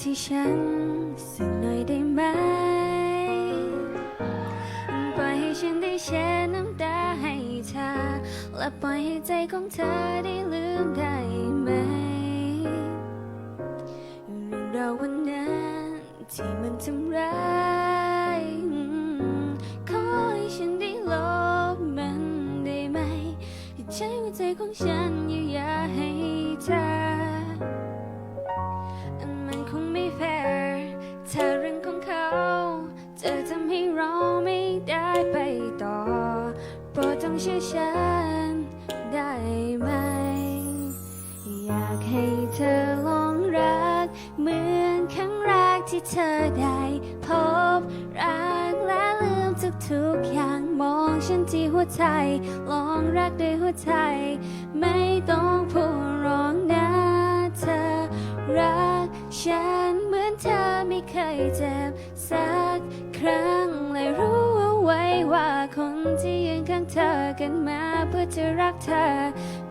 ที่ฉันสักหน่อยได้ไหมปล่อยให้ฉันได้แช่น้ำตาให้เธอและปล่อยให้ใจของเธอได้ลืมได้ไหมเรื่องราววันนั้นที่มันทำร้ายขอให้ฉันได้ลบมันได้ไหมใช้หัวใจของฉันเยียวยาให้เธอ งไม่แฟร์ถ้าเรื่องของเขาจะทำให้เราไม่ได้ไปต่อโปรดจงเชื่อฉันได้ไหม อยากให้เธอลองรัก เหมือนครั้งแรกที่เธอได้พบรักและลืมทุกๆอย่างมองฉันที่หัวใจ ลองรักด้วยหัวใจ ไม่ต้อง ยเจ็บสักครั้งเลยรู้เอาไว้ว่าคนที่ยืนข้างเธอกันมาเพื่อจะรักเธอ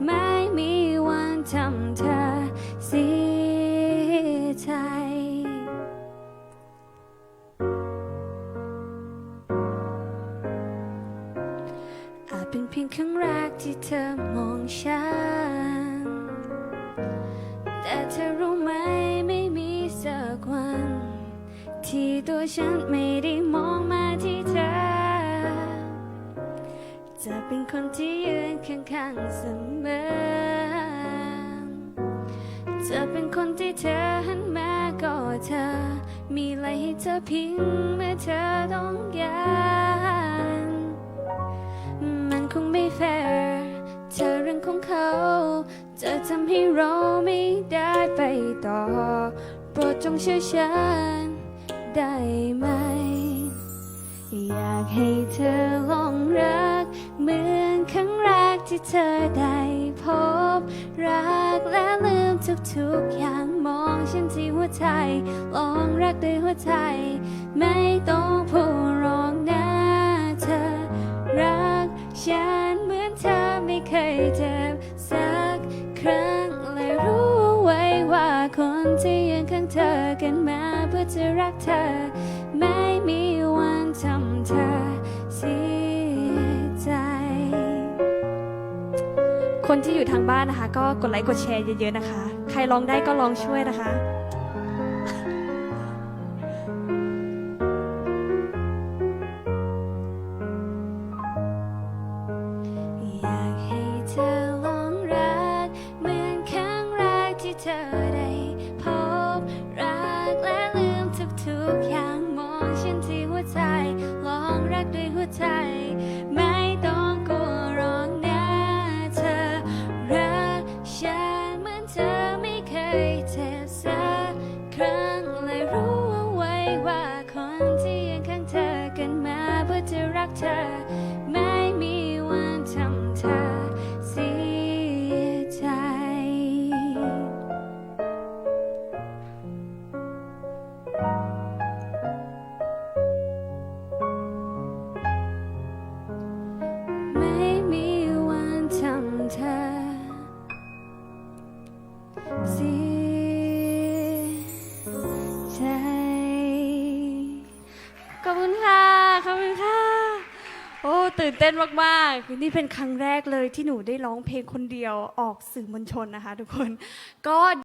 ไม่มีวันทำเธอเสียใจอาจเป็นเพียงครั้งแรกที่เธอมองฉันแต่เธอรู้ไหม ที่ตัวฉันไม่ได้มองมาที่เธอ จะเป็นคนที่ยืนข้างๆเสมอ จะเป็นคนที่เธอหันมาก็เธอ มีอะไรให้เธอพิงเมื่อเธอต้องการมันคงไม่แฟร์เธอเรื่องของเขา จะทำให้เราไม่ได้ไปต่อ โปรดจงเชื่อฉัน ได้ไหม อยากให้เธอลองรัก เหมือนครั้งแรกที่เธอได้พบ รักและลืมทุกๆอย่างมองฉันที่หัวใจ ลองรักด้วยหัวใจ ไม่ต้องพูดร้องนะเธอ รักฉันเหมือนเธอไม่เคยเจ็บสักครั้งเลยรู้ไว้ว่าคนที่ยืนข้างเธอกัน พื่อจะรักเธอ ไม่มีวันทำเธอเสียใจ คนที่อยู่ทางบ้านนะคะ ก็กดไลค์กดแชร์เยอะๆนะคะ ใครลองได้ก็ลองช่วยนะคะ จ โอ้ตื่นเต้นมากๆนี่เป็นครั้งแรกเลยที่หนูได้ร้องเพลงคนเดียวออกสื่อมวลชนนะคะ ทุกคนก็